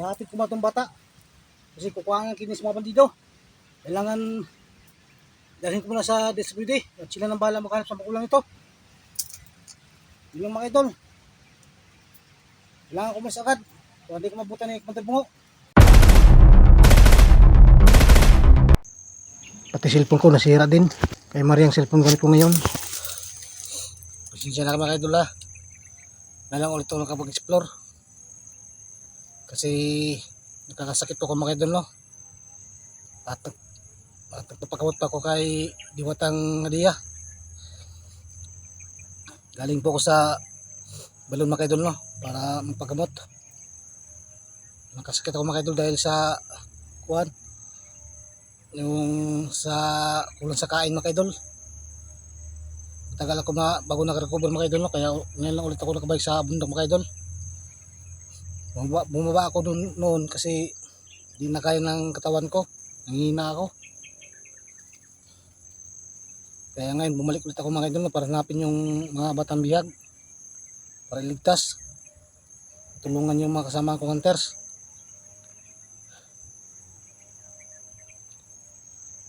Nahatid ko ba itong bata? Kasi kukuha ng kinis mga bandido. Kailangan dalhin ko muna sa DSWD at sila nang bahala makahanap sa makulang ito. Yun lang mga idol. Kailangan ko mas agad. Kung hindi ko mabuta ni Kumantal Bungo. Pati cellphone ko nasira din. Kay Mariang cellphone ganito ngayon. Pasensya na kami mga idol ha. Nalang ulit ako nakapag-explore. Kasi nakakasakit ako mga idol no. At, at nagpapakamot pa ako kay Diwatang Hadiya. Galing po ako sa balon mga idol no para magpagamot. Nakasakit ako mga idol dahil sa kuwan yung sa kulang sa kain mga idol. Tagal ako ma bago nag-recover mga idol no kaya ngayon lang ulit ako nakabalik sa bundok mga idol. Bumaba, bumaba ako noon, noon kasi di na kaya ng katawan ko. Nangihina ako. Kaya ngayon bumalik ulit ako mga idol para hanapin yung mga batang bihag para iligtas. Tulungan yung mga kasama kong hunters.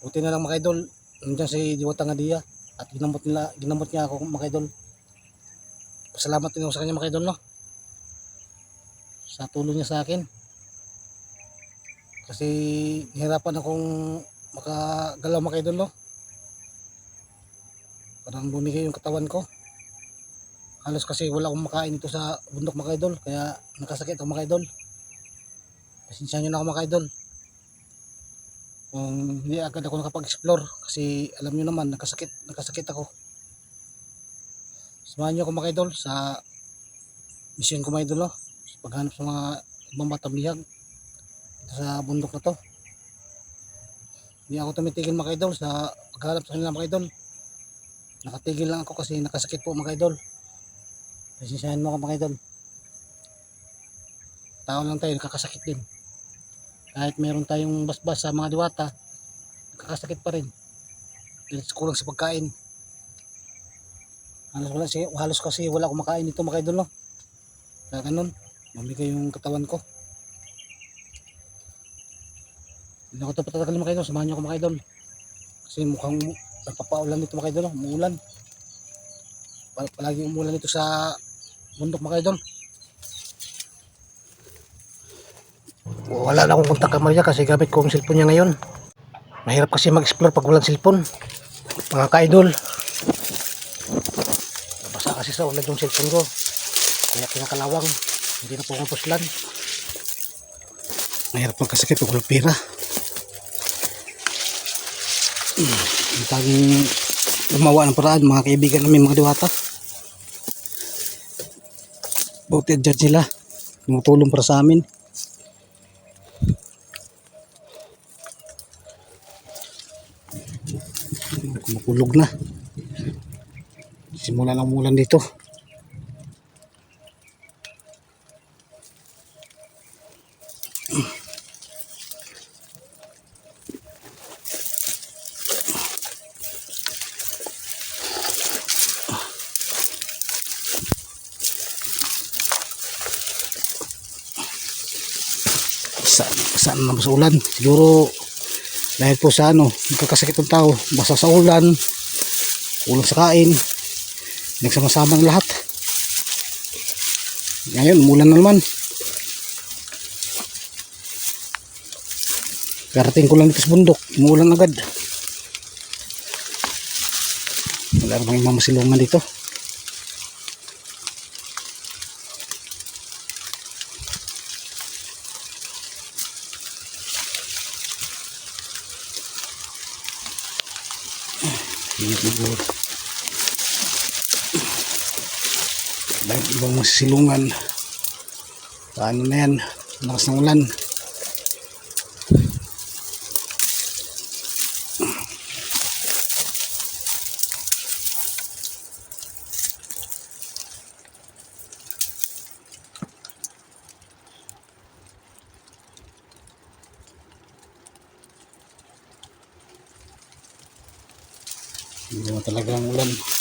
Buti na lang mga idol, nandiyan si Diwata Ngadia at ginamot nila, ginamot niya ako mga idol. Pasalamat din ako sa kanya mga idol no. Sa tulong niya sa akin. Kasi nahirapan akong makagalaw mga idol no. Parang bumigay yung katawan ko. Halos kasi wala akong makain dito sa bundok mga idol, kaya nakasakit ako mga idol. Pasensya nyo na ako mga idol kung hindi agad ako nakapag-explore kasi alam nyo naman nakasakit nakasakit ako samahan nyo ako mga idol sa mission ko mga idol no? Paghanap sa mga ibang batang bihag sa bundok na to. Hindi ako tumitigil mga idol sa paghanap sa kanila mga idol. Nakatigil lang ako kasi nakasakit po mga idol. Pasensyahan mo ako mga idol. Tao lang tayo nakakasakit din. Kahit meron tayong basbas sa mga diwata kakasakit pa rin. Dahil kulang sa pagkain. Halos, wala, halos kasi wala akong makain dito mga idol no? Kaya ganun mamigay yung katawan ko hindi ako ito patatagalin mga idol samahan niyo ako mga idol kasi mukhang nagpapaulan dito mga idol no? umuulan Pal- palagi umuulan dito sa bundok mga idol wala na akong kontak kamay niya kasi gamit ko ang cellphone niya ngayon. Mahirap kasi mag-explore pag walang cellphone. Mga ka-idol. Nabasa kasi sa ulan yung cellphone ko. Kaya kinakalawang. Hindi na pumapuslan. Mahirap magkasakit pag walang pera. Hmm, Ang taging gumawa ng paraan mga kaibigan namin mga diwata. Buti dyan sila. Tumutulong para sa amin. kumukulog na simula ng umulan dito saan, saan na mas ulan? Siguro dahil po sa ano nagkakasakit ng tao basa sa ulan ulang sa kain nagsama-sama ang lahat. Ngayon umulan na naman. Karating ko lang dito sa bundok umulan agad. Wala namang mamasilungan dito Ingat na po. Dahil ibang masilungan. Paano na yan? Lakas ng ulan. Hindi mo talaga ang ulan.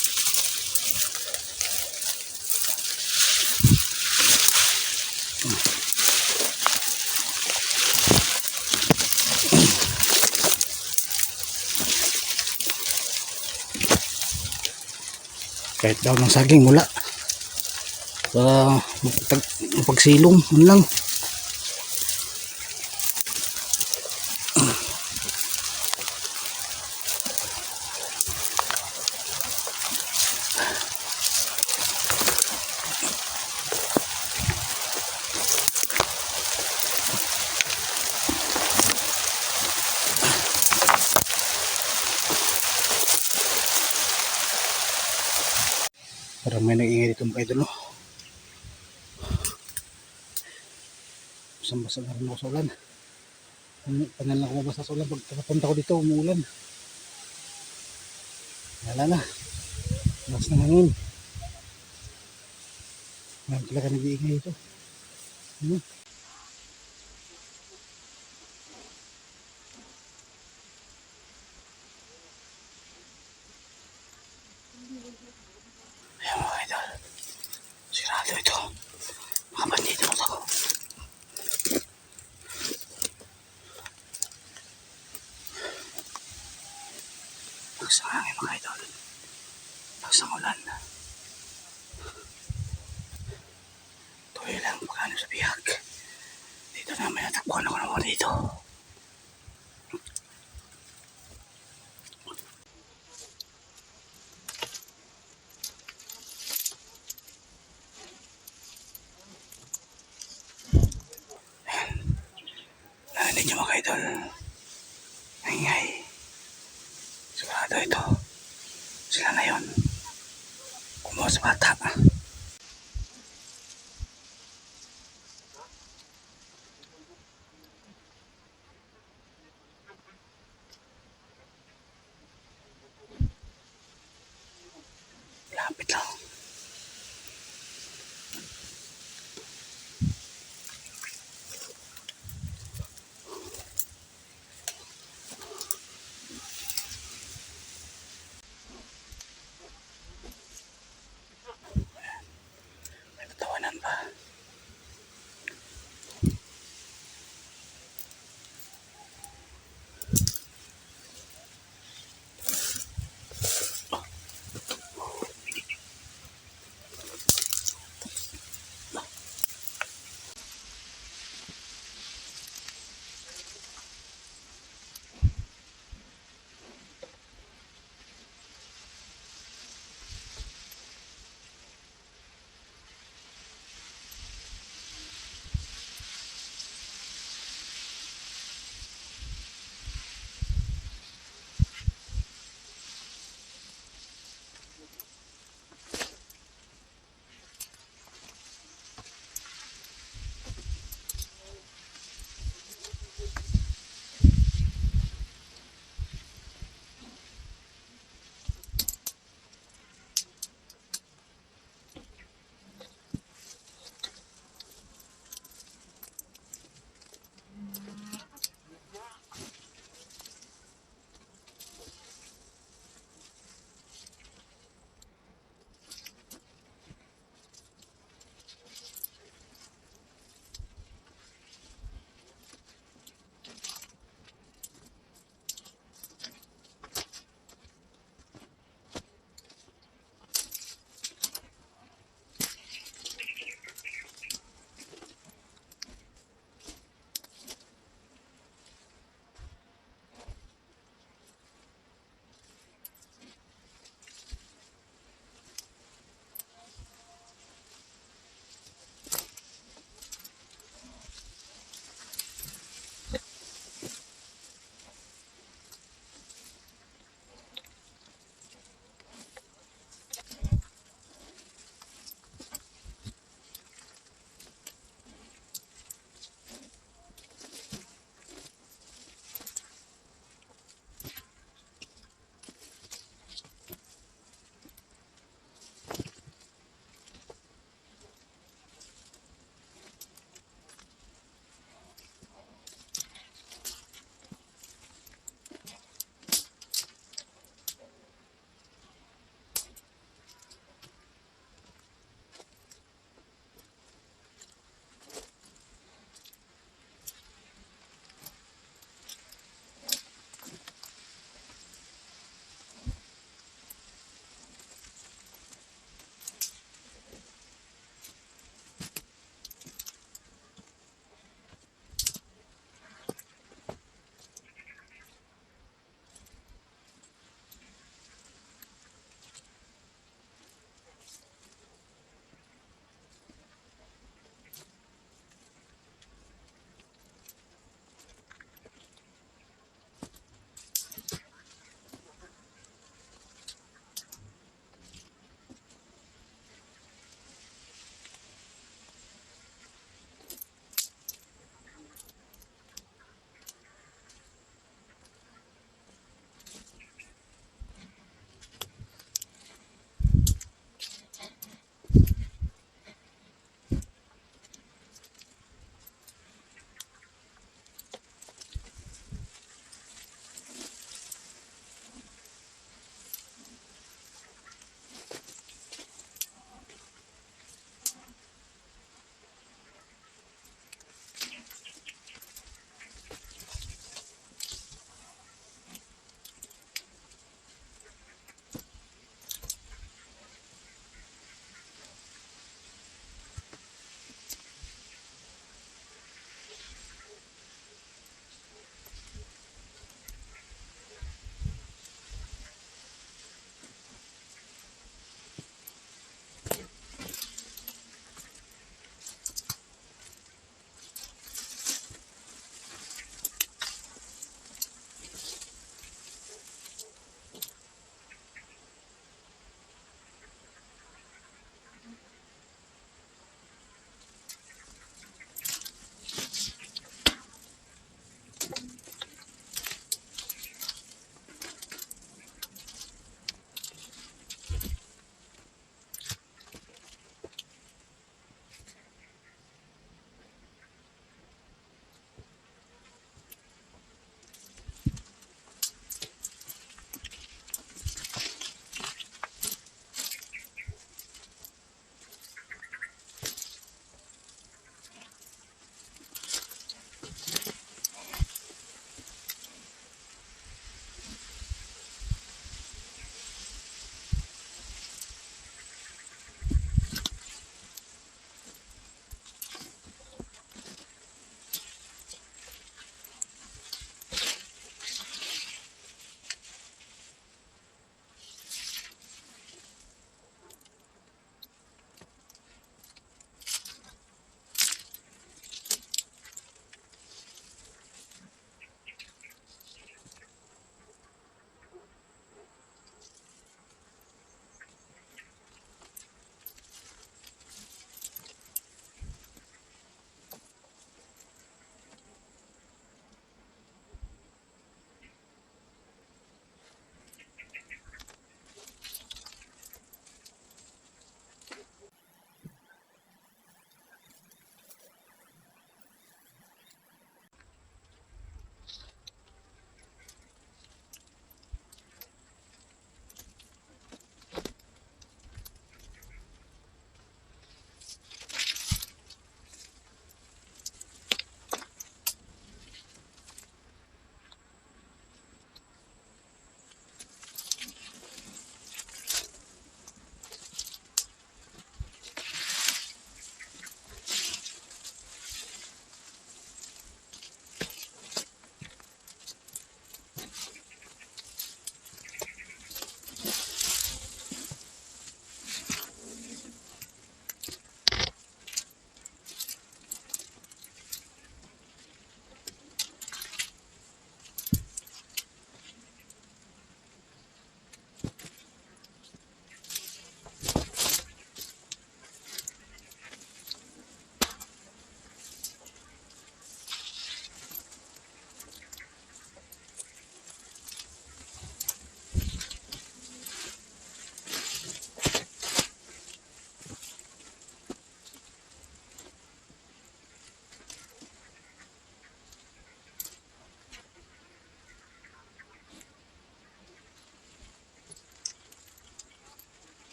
Kahit daw ng saging mula para magpag, magpagsilong yun lang Parang may nag-ingay dito mga idol? Basang-basa na rin ako sa ulan. Panal lang ako mabasa sa ulan. Pag nakapunta ko dito, umuulan. Wala na. Mas na hangin. Ngayon talaga nag-iingay ito. Hmm. Ayan mga idol. Sirado ito. Mga bandito na ako. Lakas ng hangin mga idol. Lakas ng ulan. Tuloy lang pagkano sa bihag. Dito na may natakbuhan ako naman dito.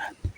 Ayan.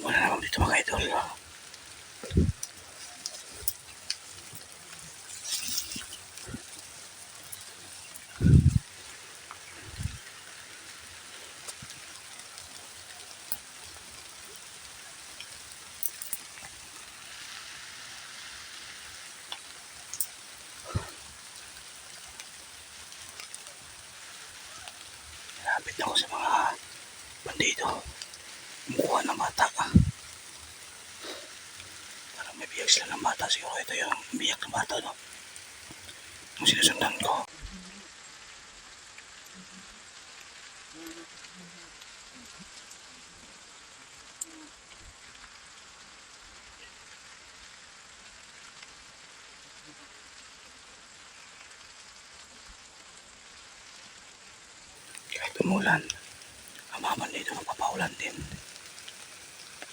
Muna naman dito mga idol. Umulan, ang mga bandido nagpapaulan din.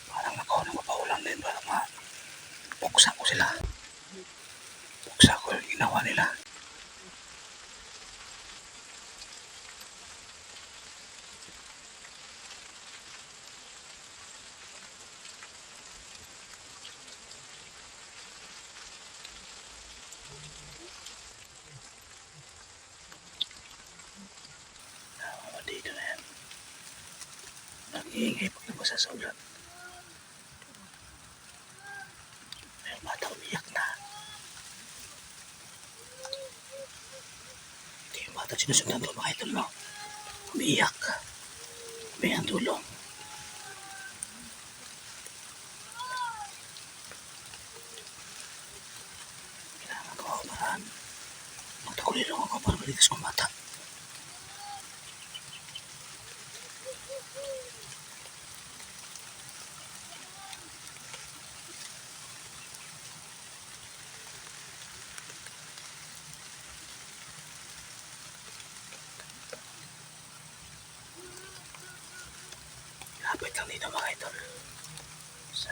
Parang ako nagpapaulan din. Parang ma buksa ko sila. Buksa ko yung ginawa nila. Ah, mga bandido na yan. Nag-iingay pag nabasa sa ulan. May bata umiyak na. Ito yung bata sinusundan ko mga idol, no? Umiiyak. May ang tulong. Kailangan ko ako paraan. Magtakulilong ako para maligtas kong bata. Lapit lang dito mga idol. Sa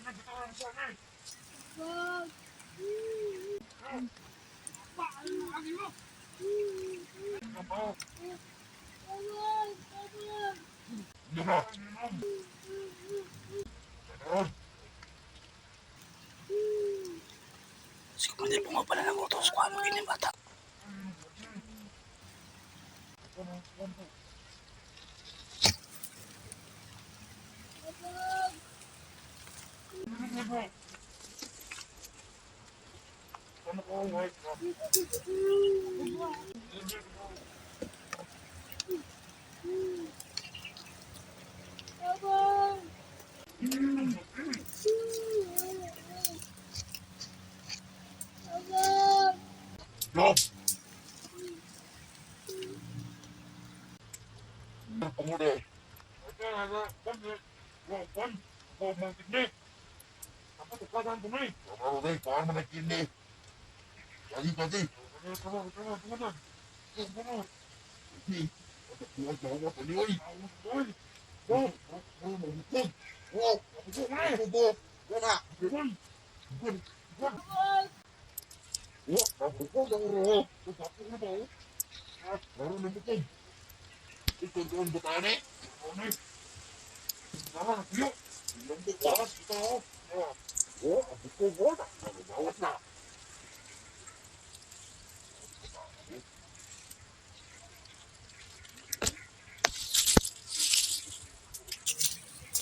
Si Kumandir pumapala ng utos kung ano yung bata. No. Kamu. Ni. Kau kau kau tu ni. Oi. Oi.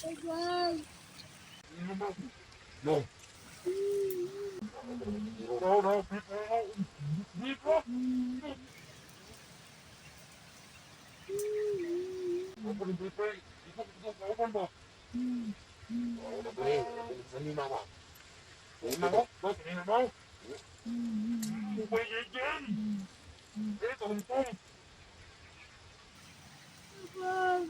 đâu đâu biết đâu biết đó không biết biết không không không không bỏ đâu đâu biết không đi nào bỏ đi nào bỏ đâu đi nào bỏ quay về trên để tùng tung Vâng.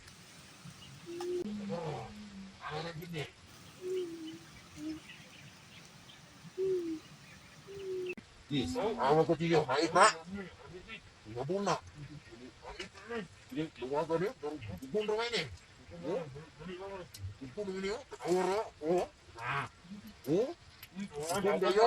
mo? Ba, kanina mo? Bubay kayo dyan. Eh, tungtong. Ilagay mo. Ba, bumbang ka. Bumbang mo. Gusto ko lang kami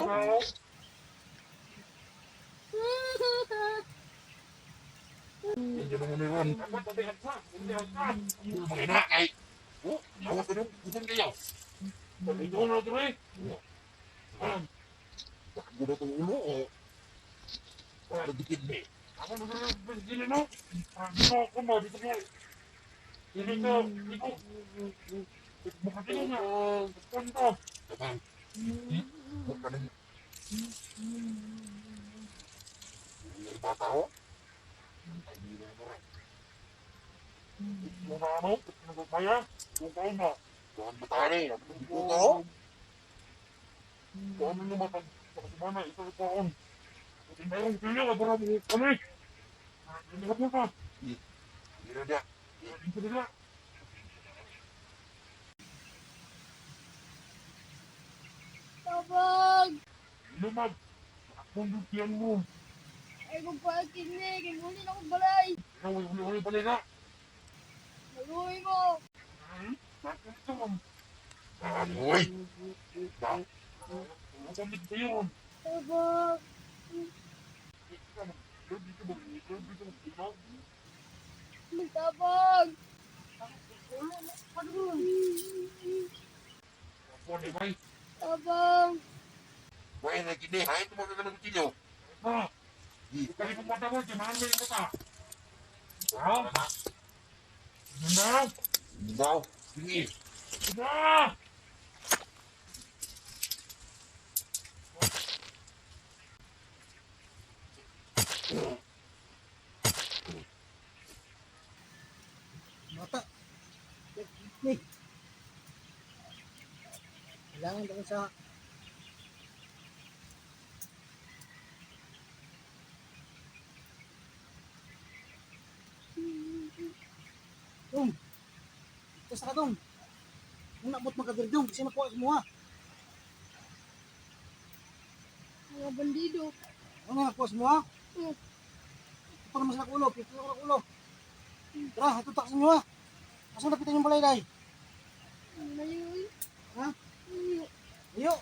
lang mga idol para Bakit? maligtas ko yung bata. Kamu no? Ano na gini? Yes, awa ko tiyo. Hait na. Ngabong na. Hindi, luwaga niyo. Bubong na ngayon eh. Oh? Bubong na niyo. Oro. Oh? Ah. Oh? Bubong kayo? Hindi naman meron. Mga na kay. Oh? Awa ko niyo. Bubong kayo. Ito na ito eh. Takbo na itong ulo o. Para dikit ni. Ako na rin gini no. Dito ako mo. Dito ko. Dito ko. Dito. Makatino na. Punto. Tabang. Huwag ka nang. May bata ko. Ay, hindi na mo rin. Mga ano? Nagpapaya. Kung kayo na. Tuhan ba? Kung kayo? Kung ano naman ang pagkakimana, ito ito taon. Kasi mayroong pili ka para mo kami. Hindi ka pa. Hindi na niya. Hindi na niya. Tabag! Lumag. Akong mo. Ay, kung pakin ni, kinunin ako balay. Ikaw ay uli-uli pala na. Maluwi mo. Hmm? Ito? Anoy? Ba? Ano yun? Tabag! Dito ba? Dito ba? Tabag! Ako ni May. Tabag! May na gini. Hay, tumaga ka ng kutilyo. Kali mo mata mo. Samahan mo yung mata. Ha? Ganda? Ganda? Sige. Ganda! Bata. Kailangan daw sa Dong. Ito sa kadong. Kung nabot magkabirdong, kasi makuha mo ha. Mga bandido. Ano nga, nakuha mo ha? Hmm. Ito naman sa ulo, pito na ulo. Tara, ito taksin mo ha. Asa napitan yung balay day? Maluwi. Ha? Maluwi. Iyo.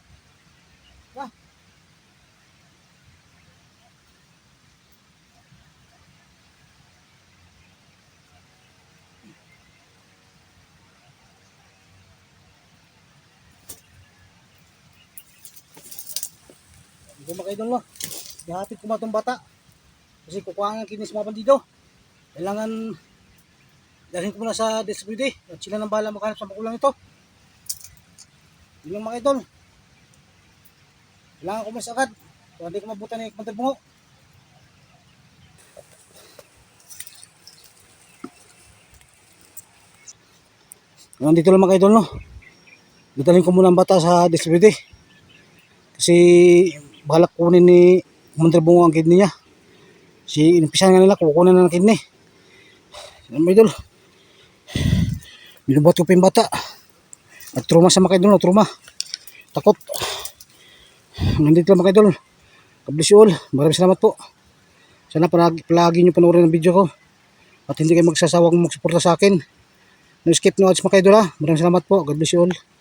Ko makaidol no. Ihatid ko matong bata. Kasi kukuha nga kinis mga bandido. Kailangan dalhin ko muna sa DSWD at sila nang bahala makahanap sa makulang ito. Yun yung mga idol. Kailangan ko mas agad. Kung hindi ko mabutan ni Commander Bungo. Nandito lang mga idol no. Dadalhin ko muna ang bata sa DSWD. Kasi balak kunin ni Commander Bungo ang kidney niya. Si inumpisahan nga nila kukunin na ng kidney. Ano mga idol? Binubot ko pa yung bata. Nagtruma sa mga idol, nagtruma. Takot. Nandito lang mga. God bless you all. Maraming salamat po. Sana palagi, palagi nyo panoorin ang video ko. At hindi kayo magsasawang magsuporta sa akin. No skip no ads mga ha. Maraming salamat po. God bless you all.